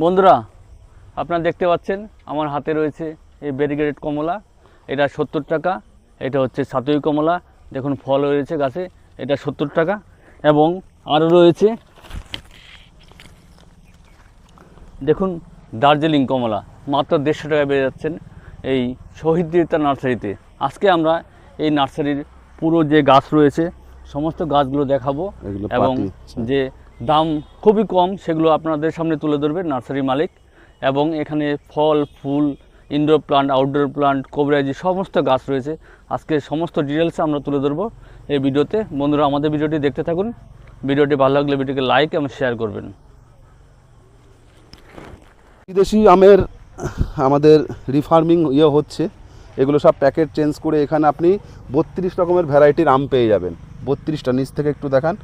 বন্ধুরা আপনারা দেখতে পাচ্ছেন আমার হাতে রয়েছে এই ব্যারিগেডেড কমলা। এটা সত্তর টাকা এটা হচ্ছে সাতই কমলা। দেখুন ফল রয়েছে গাছে এটা সত্তর টাকা। এবং আরও রয়েছে দেখুন দার্জিলিং কমলা। মাত্র দেড়শো টাকায় বেড়ে যাচ্ছেন এই শহীদ দিতা নার্সারিতে। আজকে আমরা এই নার্সারির পুরো যে গাছ রয়েছে সমস্ত গাছগুলো দেখাবো এবং যে দাম খুবই কম, সেগুলো আপনাদের সামনে তুলে ধরবে নার্সারি মালিক। এবং এখানে ফল, ফুল ইনডোর প্লান্ট আউটডোর প্লান্ট কোবরাজি সমস্ত গাছ রয়েছে। আজকে সমস্ত ডিটেলস আমরা তুলে ধরবো এই ভিডিওতে। বন্ধুরা, আমাদের ভিডিওটি দেখতে থাকুন। ভিডিওটি ভালো লাগলে ভিডিওকে লাইক এবং শেয়ার করবেন। বিদেশি আমের আমাদের রিফার্মিং ইয়ে হচ্ছে। এগুলো সব প্যাকেট চেঞ্জ করে এখানে আপনি বত্রিশ রকমের ভ্যারাইটির আম পেয়ে যাবেন। বত্রিশটা, নিচ থেকে একটু দেখান।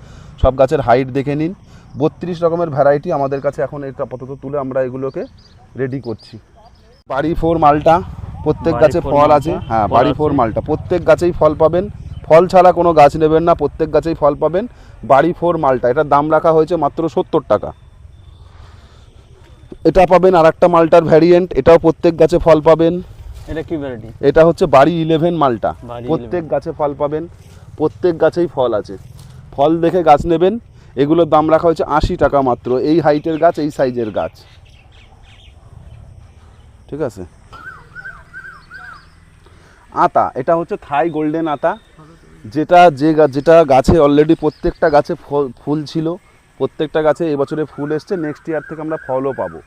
সব গাছের হাইট দেখে নিন। বত্রিশ রকমের ভ্যারাইটি আমাদের কাছে এখন এটা আপাতত তুলে আমরা এগুলোকে রেডি করছি। বাড়ি ফোর মালটা প্রত্যেক গাছে ফল আছে। হ্যাঁ বাড়ি ফোর মালটা প্রত্যেক গাছেই ফল পাবেন। ফল ছাড়া কোনো গাছ নেবেন না প্রত্যেক গাছেই ফল পাবেন। বাড়ি ফোর মালটা এটার দাম রাখা হয়েছে মাত্র সত্তর টাকা। এটা পাবেন আর একটা মালটার ভ্যারিয়েন্ট এটাও প্রত্যেক গাছে ফল পাবেন। এটা কি ভ্যারাইটি এটা হচ্ছে বাড়ি ইলেভেন মালটা। প্রত্যেক গাছে ফল পাবেন প্রত্যেক গাছেই ফল আছে। ফল দেখে গাছ নেবেন এগুলোর দাম রাখা হয়েছে আশি টাকা মাত্র। এই হাইটের গাছ এই সাইজের গাছ। ঠিক আছে? আতা এটা হচ্ছে থাই গোল্ডেন আতা। যেটা যে যেটা গাছে অলরেডি প্রত্যেকটা গাছে ফল- ফুল ছিল প্রত্যেকটা গাছে এবছরে ফুল এসছে নেক্সট ইয়ার থেকে আমরা ফলও পাবো।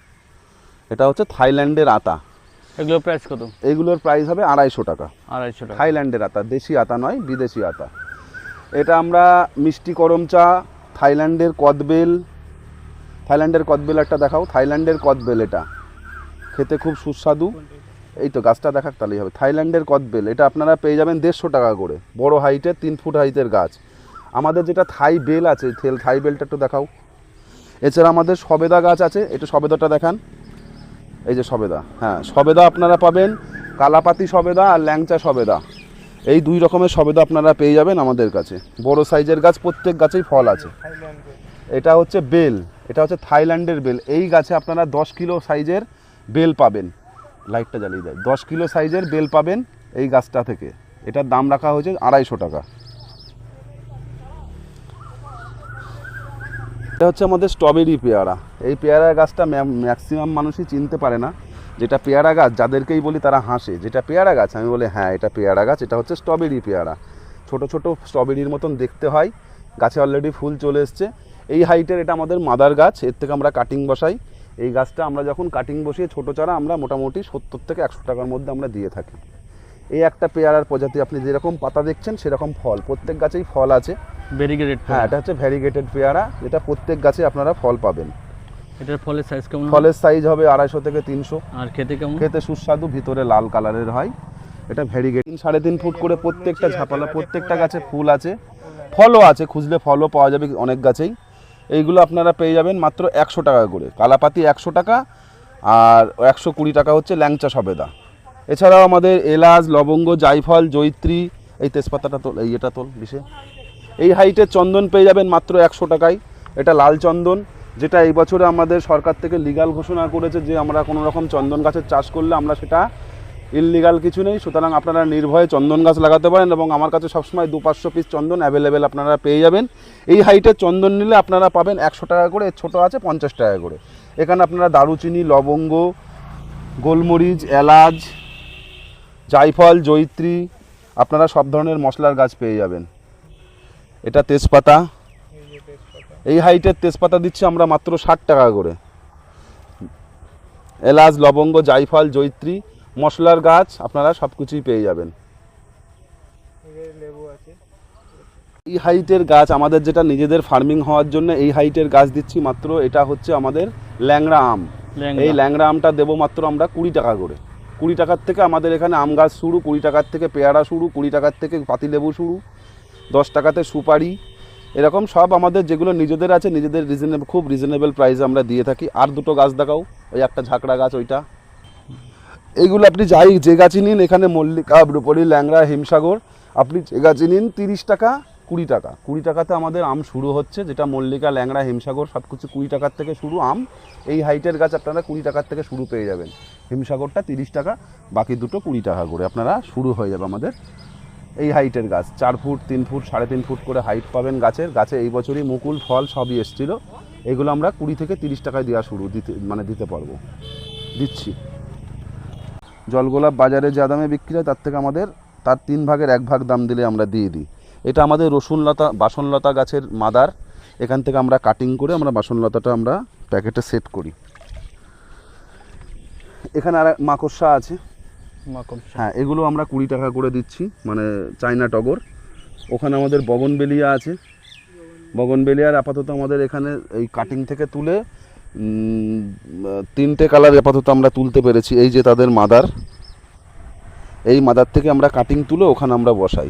এটা হচ্ছে থাইল্যান্ডের আতা। এগুলো প্রাইস কত? এগুলোর প্রাইস হবে আড়াইশো টাকা। আড়াইশো টাকা। থাইল্যান্ডের আতা দেশি আতা নয় বিদেশি আতা। এটা আমরা মিষ্টি করম চা থাইল্যান্ডের কদবেল থাইল্যান্ডের কদবেল একটা দেখাও। থাইল্যান্ডের কদবেল এটা। খেতে খুব সুস্বাদু। এই তো গাছটা দেখাক তাহলেই হবে। থাইল্যান্ডের কদবেল, এটা আপনারা পেয়ে যাবেন দেড়শো টাকা করে। বড় হাইটের তিন ফুট হাইটের গাছ। আমাদের যেটা থাই বেল আছে থেল থাই বেলটা একটু দেখাও। এছাড়া আমাদের সবেদা গাছ আছে, একটু সবেদাটা দেখান। এই যে সবেদা হ্যাঁ সবেদা আপনারা পাবেন কালাপাতি সবেদা আর ল্যাংচা সবেদা। এই দুই রকমের সবেদা আপনারা পেয়ে যাবেন আমাদের কাছে। বড় সাইজের গাছ, প্রত্যেক গাছেই ফল আছে। এটা হচ্ছে বেল, এটা হচ্ছে থাইল্যান্ডের বেল। এই গাছে আপনারা দশ কিলো সাইজের বেল পাবেন। লাইটটা জ্বালিয়ে দেয়। দশ কিলো সাইজের বেল পাবেন এই গাছটা থেকে। এটার দাম রাখা হয়েছে আড়াইশো টাকা। এটা হচ্ছে আমাদের স্ট্রবেরি পেয়ারা। এই পেয়ারা গাছটা ম্যাক্সিমাম মানুষই চিনতে পারে না। যেটা পেয়ারা গাছ যাদেরকেই বলি তারা হাসে। যেটা পেয়ারা গাছ আমি বলি হ্যাঁ এটা পেয়ারা গাছ এটা হচ্ছে স্ট্রবেরি পেয়ারা। ছোট ছোট স্ট্রবেরির মতন দেখতে হয়। গাছে অলরেডি ফুল চলে এসছে। এই হাইটের এটা আমাদের মাদার গাছ এর থেকে আমরা কাটিং বসাই। এই গাছটা আমরা যখন কাটিং বসিয়ে ছোট চারা আমরা মোটামুটি সত্তর থেকে একশো টাকার মধ্যে আমরা দিয়ে থাকি। এই একটা পেয়ারার প্রজাতি আপনি যেরকম পাতা দেখছেন সেরকম ফল। প্রত্যেক গাছেই ফল আছে। ভেরিগেটেড হ্যাঁ এটা হচ্ছে ভ্যারিগেটেড পেয়ারা যেটা প্রত্যেক গাছে আপনারা ফল পাবেন। এটার ফলের সাইজ কেমন ফলের সাইজ হবে আড়াইশো থেকে তিনশো। আর খেতে কেমন? খেতে সুস্বাদু ভিতরে লাল কালারের হয়। এটা ভ্যারিগেট তিন সাড়ে তিন ফুট করে প্রত্যেকটা ঝাপালা প্রত্যেকটা গাছে ফুল আছে। ফলও আছে খুঁজলে ফলও পাওয়া যাবে অনেক গাছেই। এইগুলো আপনারা পেয়ে যাবেন মাত্র একশো টাকা করে। কালাপাতি একশো টাকা আর একশো কুড়ি টাকা হচ্ছে ল্যাংচা সবেদা। এছাড়াও আমাদের এলাচ লবঙ্গ জায়ফল জৈত্রী এই তেজপাতাটা তোল এই এটা তোল বিশে। এই হাইটের চন্দন পেয়ে যাবেন মাত্র একশো টাকায়। এটা লাল চন্দন। যেটা এই বছরে আমাদের সরকার থেকে লিগাল ঘোষণা করেছে যে আমরা কোনো রকম চন্দন গাছের চাষ করলে আমরা সেটা ইললিগাল কিছু নেই। সুতরাং আপনারা নির্ভয়ে চন্দন গাছ লাগাতে পারেন এবং আমার কাছে সবসময় দু পাঁচশো পিস চন্দন অ্যাভেলেবেল আপনারা পেয়ে যাবেন। এই হাইটের চন্দন নিলে আপনারা পাবেন একশো টাকা করে ছোটো আছে পঞ্চাশ টাকা করে। এখানে আপনারা দারুচিনি, লবঙ্গ, গোলমরিচ, এলাচ, জায়ফল জৈত্রী আপনারা সব ধরনের মশলার গাছ পেয়ে যাবেন। এটা তেজপাতা এই হাইটের তেজপাতা দিচ্ছি আমরা মাত্র ষাট টাকা করে। এলাচ লবঙ্গ জায়ফল জৈত্রী মশলার গাছ আপনারা সব কিছুই পেয়ে যাবেন। এই হাইটের গাছ আমাদের যেটা নিজেদের ফার্মিং হওয়ার জন্য এই হাইটের গাছ দিচ্ছি মাত্র এটা হচ্ছে আমাদের ল্যাংড়া আম। এই ল্যাংড়া আমটা দেবো মাত্র আমরা কুড়ি টাকা করে। কুড়ি টাকার থেকে আমাদের এখানে আম গাছ শুরু কুড়ি টাকার থেকে পেয়ারা শুরু কুড়ি টাকার থেকে পাতিলেবু শুরু দশ টাকাতে সুপারি এরকম সব আমাদের যেগুলো নিজেদের আছে, নিজেদের রিজনেবল খুব রিজনেবল প্রাইসে আমরা দিয়ে থাকি। আর দুটো গাছ দেখাও, ওই একটা ঝাঁকড়া গাছ, ওইটা। এইগুলো আপনি যাই যে গাছই নিন, এখানে মল্লিকা ব্রুপলি ল্যাংড়া, হিমসাগর, আপনি যে গাছই নিন, তিরিশ টাকা, কুড়ি টাকা। কুড়ি টাকাতে আমাদের আম শুরু হচ্ছে, যেটা মল্লিকা, ল্যাংড়া, হিমসাগর সব কিছু কুড়ি টাকার থেকে শুরু আম। এই হাইটের গাছ আপনারা কুড়ি টাকার থেকে শুরু পেয়ে যাবেন। হিমসাগরটা তিরিশ টাকা, বাকি দুটো কুড়ি টাকা করে আপনারা শুরু হয়ে যাবে আমাদের এই হাইটের গাছ। চার ফুট, তিন ফুট, সাড়ে তিন ফুট করে হাইট পাবেন গাছের। গাছে এই বছরই মুকুল, ফল সবই এসেছিল। এগুলো আমরা কুড়ি থেকে তিরিশ টাকায় দেওয়া শুরু, দিতে মানে দিতে পারব। দিচ্ছি। জলগোলাপ বাজারে যা দামে বিক্রি হয়, তার থেকে আমাদের তার তিন ভাগের এক ভাগ দাম দিলে আমরা দিয়ে দিই। এটা আমাদের রসুনলতা বাসনলতা গাছের মাদার। এখান থেকে আমরা কাটিং করে আমরা বাসনলতাটা আমরা প্যাকেটে সেট করি। এখানে আর মাকড়সা আছে। হ্যাঁ এগুলো আমরা কুড়ি টাকা করে দিচ্ছি মানে চায়না টগর। ওখানে আমাদের বগনবেলিয়া আছে। বগনবেলিয়ার আপাতত আমাদের এখানে এই কাটিং থেকে তুলে তিনটে কালার আপাতত আমরা তুলতে পেরেছি। এই যে তাদের মাদার। এই মাদার থেকে আমরা কাটিং তুলে ওখানে আমরা বসাই।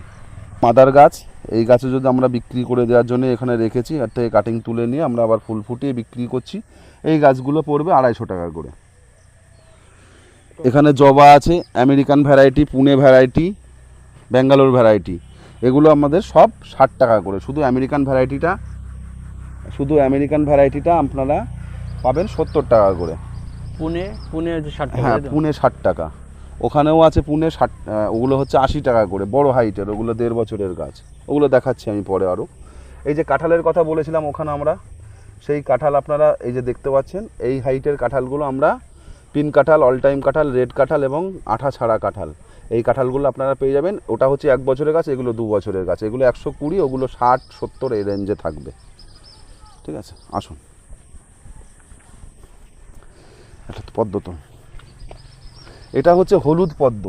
মাদার গাছ, এই গাছে যদি আমরা বিক্রি করে দেওয়ার জন্য এখানে রেখেছি আর থেকে কাটিং তুলে নিয়ে আমরা আবার ফুল ফুটিয়ে বিক্রি করছি। এই গাছগুলো পড়বে আড়াইশো টাকা করে। এখানে জবা আছে American variety Pune variety Bangalore variety এগুলো আমাদের সব ষাট টাকা করে। শুধু আমেরিকান ভ্যারাইটিটা শুধু আমেরিকান ভ্যারাইটিটা আপনারা পাবেন সত্তর টাকা করে। পুনে পুনে ষাট টাকা হ্যাঁ পুনে ষাট টাকা। ওখানেও আছে পুনে ষাট ওগুলো হচ্ছে আশি টাকা করে বড় হাইটের ওগুলো দেড় বছরের গাছ। ওগুলো দেখাচ্ছি আমি পরে আরও এই যে কাঁঠালের কথা বলেছিলাম ওখানে আমরা সেই কাঁঠাল আপনারা এই যে দেখতে পাচ্ছেন এই হাইটের কাঁঠালগুলো আমরা পিন কাঁঠাল অল টাইম কাঁঠাল রেড কাঁঠাল এবং আঠা ছাড়া কাঁঠাল। এই কাঁঠালগুলো আপনারা পেয়ে যাবেন। ওটা হচ্ছে এক বছরের গাছ, এগুলো দু বছরের গাছ। এগুলো একশো কুড়ি, ওগুলো ষাট, সত্তর এই রেঞ্জে থাকবে। ঠিক আছে? আসুন। এটা পদ্ম তো। এটা হচ্ছে হলুদ পদ্ম।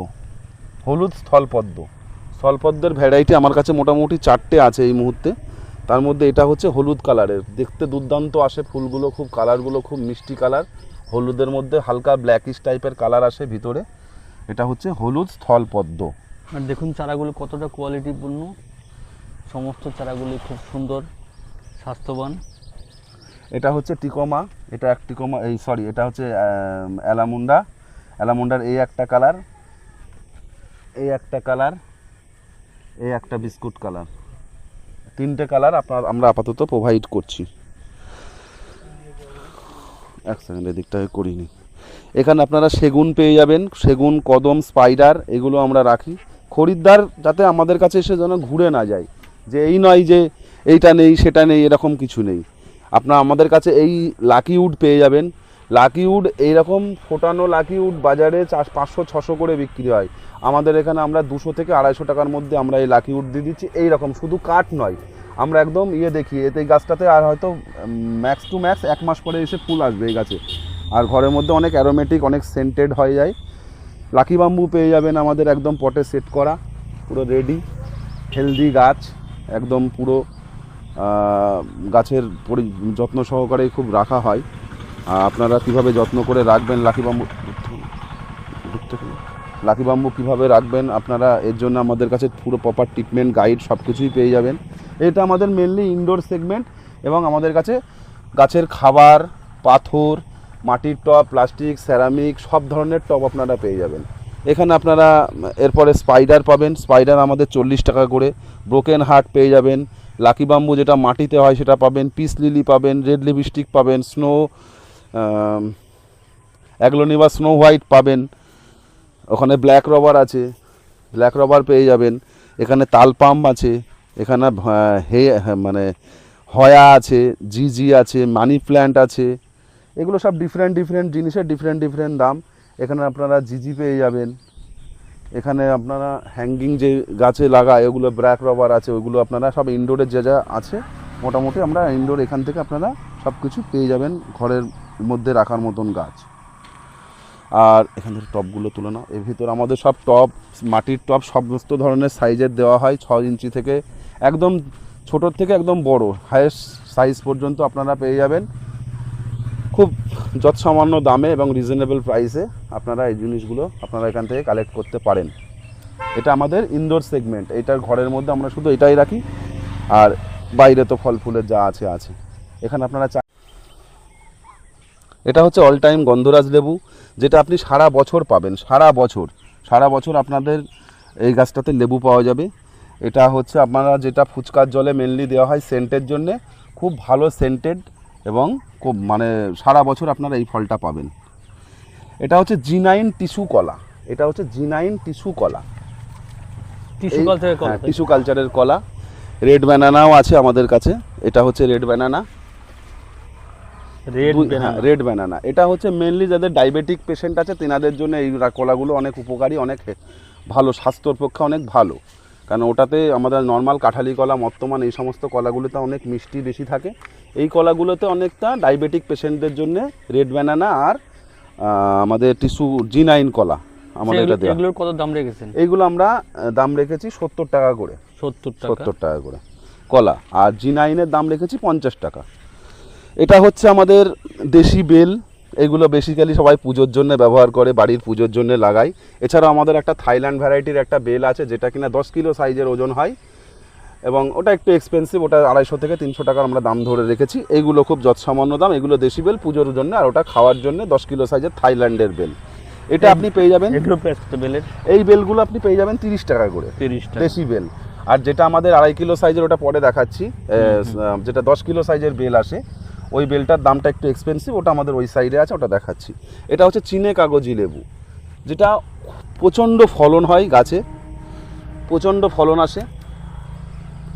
হলুদ স্থলপদ্ম স্থলপদ্মের ভ্যারাইটি আমার কাছে মোটামুটি চারটে আছে এই মুহূর্তে। তার মধ্যে এটা হচ্ছে হলুদ কালারের দেখতে দুর্দান্ত আসে ফুলগুলো, খুব কালারগুলো খুব মিষ্টি কালার হলুদের মধ্যে হালকা ব্ল্যাকিশ টাইপের কালার আসে ভিতরে। এটা হচ্ছে হলুদ স্থলপদ্ম। আর দেখুন চারাগুলো কতটা কোয়ালিটিপূর্ণ সমস্ত চারাগুলি খুব সুন্দর স্বাস্থ্যবান। এটা হচ্ছে টিকোমা এটা এক টিকোমা এই সরি এটা হচ্ছে অ্যালামুন্ডা। অ্যালামুন্ডার এই একটা কালার এই একটা কালার এই একটা বিস্কুট কালার তিনটে কালার আপনার আমরা আপাতত প্রোভাইড করছি। এক সেকেন্ড এদিকটা করিনি। এখানে আপনারা সেগুন পেয়ে যাবেন, সেগুন, কদম স্পাইডার এগুলো আমরা রাখি। খরিদ্দার যাতে আমাদের কাছে এসে যেন ঘুরে না যায়, যে এই নয় যে এইটা নেই, সেটা নেই, এরকম কিছু নেই। আপনার আমাদের কাছে এই লাকি উড পেয়ে যাবেন। লাকি উড এইরকম ফোটানো লাকি উড বাজারে চার, পাঁচশো, ছশো করে বিক্রি হয়। আমাদের এখানে আমরা দুশো থেকে আড়াইশো টাকার মধ্যে আমরা এই লাকি উড দিয়ে দিচ্ছি। এই রকম শুধু কাঠ নয় আমরা একদম ইয়ে দেখি, এতে গাছটাতে আর হয়তো ম্যাক্স টু ম্যাক্স এক মাস পরে এসে ফুল আসবে এই গাছে। আর ঘরের মধ্যে অনেক অ্যারোমেটিক অনেক সেন্টেড হয়ে যায়। লাকি বাম্বু পেয়ে যাবেন আমাদের একদম পটে সেট করা, পুরো রেডি হেলদি গাছ, একদম পুরো গাছের পরি, যত্ন সহকারে খুব রাখা হয়। আপনারা কীভাবে যত্ন করে রাখবেন লাকি বাম্বু লাকি বাম্বু কীভাবে রাখবেন আপনারা, এর জন্য আমাদের কাছে পুরো প্রপার ট্রিটমেন্ট গাইড সব কিছুই পেয়ে যাবেন। এটা আমাদের মেনলি ইনডোর সেগমেন্ট এবং আমাদের কাছে গাছের খাবার, পাথর, মাটির টব প্লাস্টিক সেরামিক সব ধরনের টব আপনারা পেয়ে যাবেন। এখানে আপনারা, এরপরে স্পাইডার পাবেন। স্পাইডার আমাদের চল্লিশ টাকা করে। ব্রোকেন হার্ট পেয়ে যাবেন। লাকি বাম্বু যেটা মাটিতে হয় সেটা পাবেন। পিস লিলি পাবেন। রেড লিপস্টিক পাবেন। স্নো অ্যাগ্লোনিভা স্নো হোয়াইট পাবেন। ওখানে ব্ল্যাক রবার আছে। ব্ল্যাক রবার পেয়ে যাবেন। এখানে তাল পাম আছে। এখানে হে মানে হয়া আছে জিজি আছে মানি প্ল্যান্ট আছে, এগুলো সব ডিফারেন্ট ডিফারেন্ট জিনিসের ডিফারেন্ট ডিফারেন্ট দাম। এখানে আপনারা জিজি পেয়ে যাবেন। এখানে আপনারা হ্যাঙ্গিং যে গাছে লাগায়, ওগুলো ব্র্যাক রবার আছে ওইগুলো আপনারা সব ইনডোরের যে যা আছে, মোটামুটি আমরা ইনডোর এখান থেকে আপনারা সব কিছু পেয়ে যাবেন ঘরের মধ্যে রাখার মতন গাছ। আর এখান থেকে টবগুলো তুলে নাও। এর ভিতর আমাদের সব টপ মাটির টব সমস্ত ধরনের সাইজের দেওয়া হয় ছ ইঞ্চি থেকে একদম ছোটোর থেকে একদম বড় হায়েস্ট সাইজ পর্যন্ত আপনারা পেয়ে যাবেন। খুব যৎসামান্য দামে এবং রিজনেবল প্রাইসে আপনারা এই জিনিসগুলো আপনারা এখান থেকে কালেক্ট করতে পারেন। এটা আমাদের ইনডোর সেগমেন্ট এটার ঘরের মধ্যে আমরা শুধু এটাই রাখি। আর বাইরে তো ফল ফুলের যা আছে আছে। এখানে আপনারা চা এটা হচ্ছে অল টাইম গন্ধরাজ লেবু, যেটা আপনি সারা বছর পাবেন, সারা বছর। সারা বছর আপনাদের এই গাছটাতে লেবু পাওয়া যাবে। এটা হচ্ছে আপনারা যেটা ফুচকার জলে মেনলি দেওয়া হয় সেন্টের জন্য খুব ভালো সেন্টেড এবং খুব মানে সারা বছর আপনারা এই ফলটা পাবেন। এটা হচ্ছে জি নাইন টিস্যু কলা। এটা হচ্ছে জি নাইন টিস্যু কলা। টিস্যু কালচারের কলা রেড ব্যানানাও আছে আমাদের কাছে। এটা হচ্ছে red banana red red banana এটা হচ্ছে মেনলি যাদের ডায়াবেটিক পেশেন্ট আছে তেনাদের জন্য এই কলাগুলো অনেক উপকারী অনেক ভালো স্বাস্থ্যর পক্ষে অনেক ভালো। কারণ ওটাতে আমাদের নর্মাল কাঁঠালি কলা মর্তমান এই সমস্ত কলাগুলোতে অনেক মিষ্টি বেশি থাকে। এই কলাগুলোতে অনেকটা ডায়াবেটিক পেশেন্টদের জন্য রেড ব্যানানা আর আমাদের টিস্যু জি নাইন কলা আমাদের এটা দেওয়া এগুলোর কত দাম রেখেছেন? এইগুলো আমরা দাম রেখেছি সত্তর টাকা করে। সত্তর টাকা? সত্তর টাকা করে কলা। আর জি নাইনের দাম রেখেছি পঞ্চাশ টাকা। এটা হচ্ছে আমাদের দেশি বেল এগুলো বেসিক্যালি সবাই পুজোর জন্য ব্যবহার করে বাড়ির পুজোর জন্য লাগাই এছাড়াও আমাদের একটা থাইল্যান্ড ভ্যারাইটির একটা বেল আছে যেটা কিনা দশ কিলো সাইজের ওজন হয়। এবং ওটা একটু এক্সপেন্সিভ ওটা আড়াইশো থেকে তিনশো টাকার আমরা দাম ধরে রেখেছি। এইগুলো খুব যৎসামান্য দাম এগুলো দেশি বেল পুজোর জন্য আর ওটা খাওয়ার জন্য দশ কিলো সাইজের থাইল্যান্ডের বেল। এটা আপনি পেয়ে যাবেন। এই বেলগুলো আপনি পেয়ে যাবেন তিরিশ টাকা করে। তিরিশ দেশি বেল আর যেটা আমাদের আড়াই কিলো সাইজের ওটা পরে দেখাচ্ছি। যেটা দশ কিলো সাইজের বেল আসে ওই বেলটার দামটা একটু এক্সপেন্সিভ ওটা আমাদের ওই সাইডে আছে, ওটা দেখাচ্ছি। এটা হচ্ছে চিনে কাগজি লেবু। যেটা প্রচণ্ড ফলন হয় গাছে। প্রচণ্ড ফলন আসে।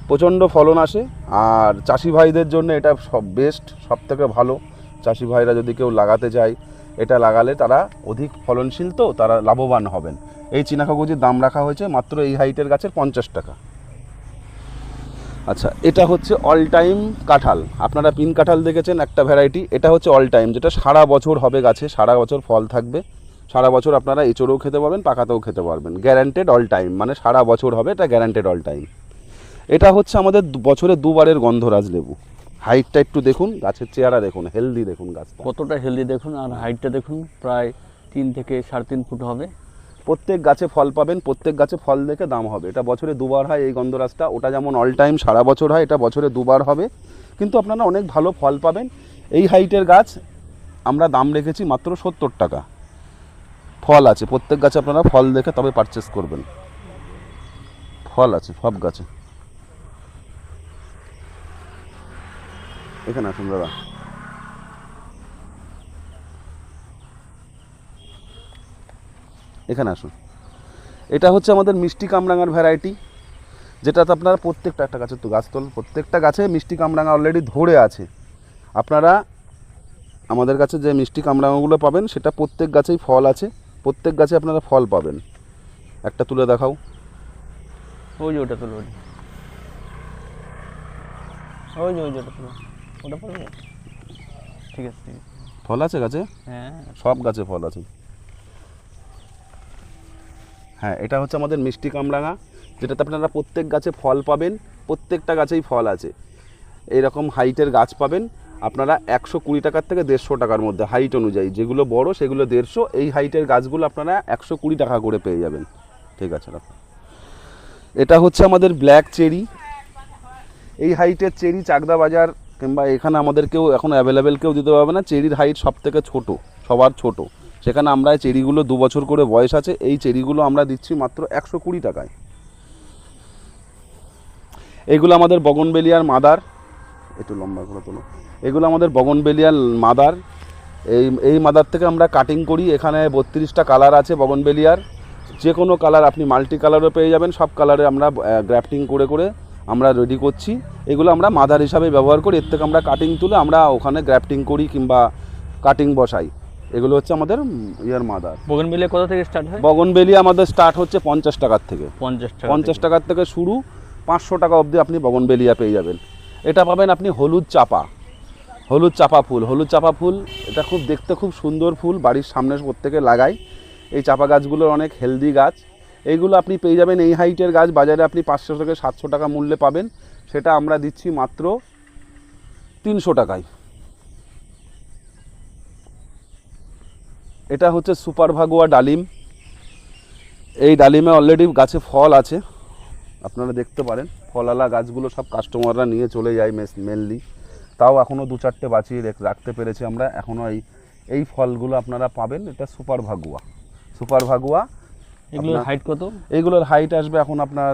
প্রচণ্ড ফলন আসে। আর চাষি ভাইদের জন্য এটা সব বেস্ট সব থেকে ভালো। চাষি ভাইরা যদি কেউ লাগাতে চায় এটা লাগালে তারা অধিক ফলনশীল তো, তারা লাভবান হবেন। এই চীনা কাগজের দাম রাখা হয়েছে মাত্র এই হাইটের গাছের পঞ্চাশ টাকা। আচ্ছা এটা হচ্ছে অল টাইম কাঁঠাল। আপনারা পিন কাঁঠাল দেখেছেন, একটা ভ্যারাইটি এটা হচ্ছে অল টাইম যেটা সারা বছর হবে গাছে, সারা বছর ফল থাকবে। সারা বছর আপনারা এঁচড়েও খেতে পারবেন, পাকাতেও খেতে পারবেন। গ্যারান্টেড অল টাইম মানে সারা বছর হবে, এটা গ্যারান্টেড অল টাইম এটা হচ্ছে আমাদের বছরে দুবারের গন্ধরাজ লেবু। হাইটটা একটু দেখুন, গাছের চেহারা দেখুন হেলদি দেখুন গাছ কতটা হেলদি দেখুন, আর হাইটটা দেখুন, প্রায় তিন থেকে সাড়ে তিন ফুট হবে। প্রত্যেক গাছে ফল পাবেন, প্রত্যেক গাছে ফল দেখে দাম হবে। এটা বছরে দুবার হয় এই গন্ধরাজটা। ওটা যেমন অল টাইম সারা বছর হয়, এটা বছরে দুবার হবে। কিন্তু আপনারা অনেক ভালো ফল পাবেন। এই হাইটের গাছ আমরা দাম রেখেছি মাত্র সত্তর টাকা। ফল আছে, প্রত্যেক গাছে আপনারা ফল দেখে তবে পারচেস করবেন। ফল আছে, সব গাছে। এখানে আসুন দাদা। এখানে আসুন। এটা হচ্ছে আমাদের মিষ্টি কামরাঙার ভ্যারাইটি যেটাতে আপনারা প্রত্যেকটা একটা গাছের তো গাছতল প্রত্যেকটা গাছে মিষ্টি কামরাঙা অলরেডি ধরে আছে। আপনারা আমাদের কাছে যে মিষ্টি কামরাঙাগুলো পাবেন সেটা প্রত্যেক গাছেই ফল আছে প্রত্যেক গাছে আপনারা ফল পাবেন। একটা তুলে দেখাও। ওই যে ওটা তুলো ওই যে। ওই যে ওটা তুলো। ওটা ঠিক আছে ঠিক আছে। ফল আছে গাছে? হ্যাঁ। সব গাছে ফল আছে। হ্যাঁ এটা হচ্ছে আমাদের মিষ্টি কামরাঙা, যেটাতে আপনারা প্রত্যেক গাছে ফল পাবেন, প্রত্যেকটা গাছেই ফল আছে। এইরকম হাইটের গাছ পাবেন, আপনারা একশো কুড়ি টাকার থেকে দেড়শো টাকার মধ্যে, হাইট অনুযায়ী। যেগুলো বড়, সেগুলো দেড়শো, এই হাইটের গাছগুলো আপনারা একশো কুড়ি টাকা করে পেয়ে যাবেন। ঠিক আছে এটা হচ্ছে আমাদের ব্ল্যাক চেরি। এই হাইটের চেরি চাকদা বাজার কিংবা এখানে আমাদের কেউ এখন অ্যাভেলেবেল কেউ দিতে পারবে না। চেরির হাইট সব থেকে ছোটো, সবার ছোট। সেখানে আমরা এই চেরিগুলো দু বছর করে বয়স আছে, এই চেরিগুলো আমরা দিচ্ছি মাত্র একশো কুড়ি টাকায়। এগুলো আমাদের বগনবেলিয়ার মাদার, একটু লম্বা করে তোলো। এগুলো আমাদের বগনবেলিয়ার মাদার। এই এই মাদার থেকে আমরা কাটিং করি, এখানে বত্রিশটা কালার আছে বগনবেলিয়ার। যে কোনো কালার আপনি মাল্টি কালারও পেয়ে যাবেন, সব কালারে আমরা গ্রাফটিং করে করে আমরা রেডি করছি। এগুলো আমরা মাদার হিসাবে ব্যবহার করি, এর থেকে আমরা কাটিং তুলে আমরা ওখানে গ্রাফটিং করি কিংবা কাটিং বসাই। এগুলো হচ্ছে আমাদের ইয়ার মাদার। বগন মিলে কোথা থেকে স্টার্ট হয়? বগনবেলি আমাদের স্টার্ট হচ্ছে পঞ্চাশ টাকার থেকে। পঞ্চাশ টাকা পঞ্চাশ। টাকার থেকে শুরু পাঁচশো টাকা অবধি আপনি বগনবেলিয়া পেয়ে যাবেন। এটা পাবেন আপনি হলুদ চাপা। হলুদ চাপা ফুল। হলুদ চাপা ফুল এটা খুব দেখতে খুব সুন্দর ফুল বাড়ির সামনে প্রত্যেকে লাগায় এই চাপা গাছগুলোর অনেক হেলদি গাছ। এইগুলো আপনি পেয়ে যাবেন এই হাইটের গাছ। বাজারে আপনি পাঁচশো থেকে সাতশো টাকা মূল্যে পাবেন। সেটা আমরা দিচ্ছি মাত্র তিনশো টাকায়। এটা হচ্ছে সুপার ভাগুয়া ডালিম। এই ডালিমে অলরেডি গাছে ফল আছে। আপনারা দেখতে পারেন ফলালা গাছগুলো সব কাস্টমাররা নিয়ে চলে যায় মেনলি তাও এখনও দু চারটে বাঁচিয়ে রাখতে পেরেছি আমরা। এখনও এই এই ফলগুলো আপনারা পাবেন এটা সুপার ভাগুয়া। সুপার ভাগুয়া এগুলোর হাইট কত? এইগুলোর হাইট আসবে এখন আপনার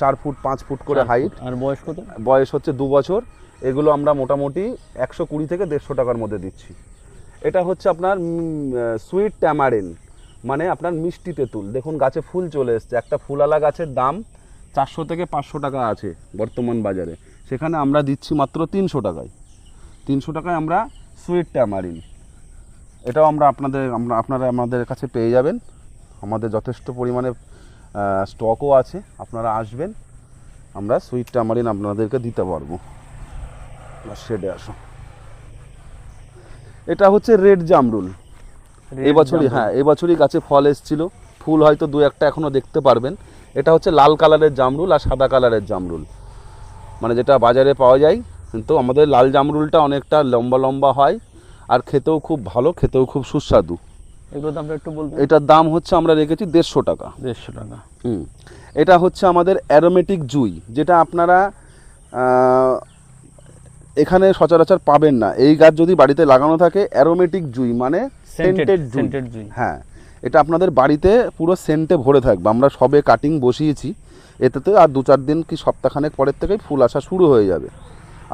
চার ফুট পাঁচ ফুট করে হাইট আর বয়স কত? বয়স হচ্ছে দু বছর। এগুলো আমরা মোটামুটি একশো কুড়ি থেকে দেড়শো টাকার মধ্যে দিচ্ছি। এটা হচ্ছে আপনার সুইট ট্যামারিন মানে আপনার মিষ্টি তেঁতুল। দেখুন, গাছে ফুল চলে এসছে। একটা ফুলালা গাছের দাম চারশো থেকে পাঁচশো টাকা আছে বর্তমান বাজারে। সেখানে আমরা দিচ্ছি মাত্র তিনশো টাকায়। তিনশো টাকায় আমরা সুইট ট্যামারিন এটাও আমরা আপনাদের, আমরা, আপনারা আমাদের কাছে পেয়ে যাবেন। আমাদের যথেষ্ট পরিমাণে স্টকও আছে। আপনারা আসবেন, আমরা সুইট ট্যামারিন আপনাদেরকে দিতে পারব। শেডে আসো। এটা হচ্ছে রেড জামরুল। এবছরই হ্যাঁ এবছরই গাছে ফল এসেছিল। ফুল হয়তো দু একটা এখনও দেখতে পারবেন। এটা হচ্ছে লাল কালারের জামরুল আর সাদা কালারের জামরুল। মানে যেটা বাজারে পাওয়া যায় কিন্তু আমাদের লাল জামরুলটা অনেকটা লম্বা লম্বা হয় আর খেতেও খুব ভালো খেতেও খুব সুস্বাদু। এগুলোর দামটা একটু বলবেন? এটার দাম হচ্ছে আমরা রেখেছি দেড়শো টাকা। দেড়শো টাকা। হুম। এটা হচ্ছে আমাদের অ্যারোমেটিক জুই যেটা আপনারা এখানে সচরাচর পাবেন না। এই গাছ যদি বাড়িতে লাগানো থাকে অ্যারোমেটিক জুই মানে সেন্টেড জুই। হ্যাঁ এটা আপনাদের বাড়িতে পুরো সেন্টে ভরে থাকবে। আমরা সবে কাটিং বসিয়েছি। এতেতে আর দু চার দিন কি সপ্তাহখানেক পরের থেকেই ফুল আসা শুরু হয়ে যাবে।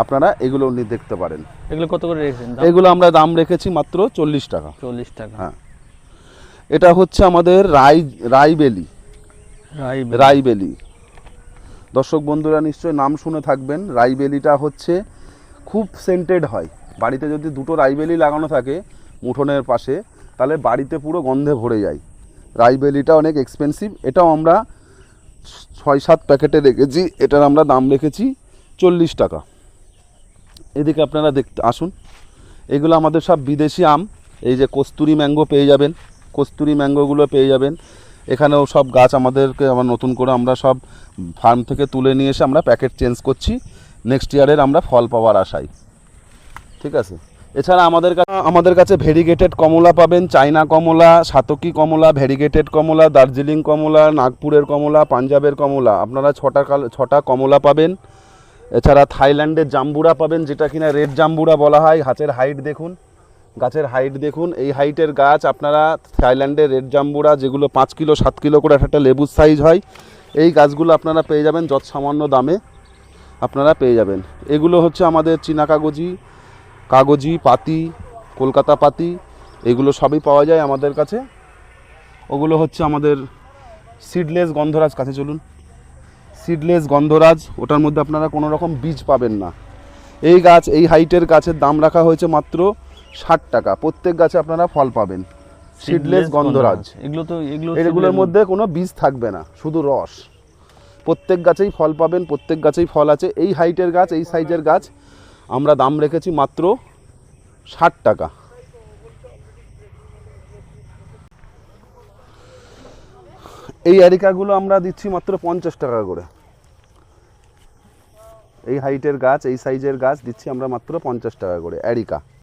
আপনারা এগুলো নিয়ে দেখতে পারেন। এগুলো কত করে রেখেছেন? এগুলো আমরা দাম রেখেছি মাত্র চল্লিশ টাকা। চল্লিশ টাকা। হ্যাঁ। এটা হচ্ছে আমাদের রাই রাইবেলি। রাই রাইবেলি। দর্শক বন্ধুরা নিশ্চয়ই নাম শুনে থাকবেন। রাইবেলিটা হচ্ছে খুব সেন্টেড হয়। বাড়িতে যদি দুটো রাইবেলি লাগানো থাকে উঠোনের পাশে, তাহলে বাড়িতে পুরো গন্ধে ভরে যায়। রাইবেলিটা অনেক এক্সপেন্সিভ এটাও আমরা ছয় সাত প্যাকেটে রেখেছি, এটার আমরা দাম রেখেছি চল্লিশ টাকা। এদিকে আপনারা দেখতে, আসুন। এগুলো আমাদের সব বিদেশি আম, এই যে কস্তুরি ম্যাঙ্গো পেয়ে যাবেন, কস্তুরি ম্যাঙ্গোগুলো পেয়ে যাবেন। এখানেও সব গাছ আমাদেরকে আবার নতুন করে আমরা সব ফার্ম থেকে তুলে নিয়ে এসে আমরা প্যাকেট চেঞ্জ করছি। নেক্সট ইয়ারের আমরা ফল পাওয়ার আশায়। ঠিক আছে? এছাড়া আমাদের কাছে আমাদের কাছে ভেরিগেটেড কমলা পাবেন চাইনা কমলা, সাতকি কমলা ভেরিগেটেড কমলা, দার্জিলিং কমলা, নাগপুরের কমলা, পাঞ্জাবের কমলা, আপনারা ছটা ছটা কমলা পাবেন। এছাড়া থাইল্যান্ডের জাম্বুরা পাবেন, যেটা কিনা রেড জাম্বুরা বলা হয়। গাছের হাইট দেখুন, গাছের হাইট দেখুন। এই হাইটের গাছ আপনারা থাইল্যান্ডের রেড জাম্বুরা, যেগুলো পাঁচ কিলো, সাত কিলো করে একটা লেবুর সাইজ হয়, এই গাছগুলো আপনারা পেয়ে যাবেন যত সামান্য দামে। আপনারা পেয়ে যাবেন। এগুলো হচ্ছে আমাদের চীনা কাগজি কাগজি পাতি কলকাতা পাতি এগুলো সবই পাওয়া যায় আমাদের কাছে। ওগুলো হচ্ছে আমাদের সিডলেস গন্ধরাজ কাছে চলুন। সিডলেস গন্ধরাজ ওটার মধ্যে আপনারা কোনো রকম বীজ পাবেন না। এই গাছ এই হাইটের গাছের দাম রাখা হয়েছে মাত্র ষাট টাকা। প্রত্যেক গাছে আপনারা ফল পাবেন। সিডলেস গন্ধরাজ। এগুলো তো এগুলো এগুলোর মধ্যে কোনো বীজ থাকবে না শুধু রস। প্রত্যেক গাছেই ফল পাবেন, প্রত্যেক গাছেই ফল আছে। এই হাইটের গাছ, এই সাইজের গাছ, আমরা দাম রেখেছি মাত্র ষাট টাকা। এই অ্যারিকাগুলো আমরা দিচ্ছি মাত্র পঞ্চাশ টাকা করে। এই হাইটের গাছ, এই সাইজের গাছ দিচ্ছি আমরা মাত্র পঞ্চাশ টাকা করে, অ্যারিকা।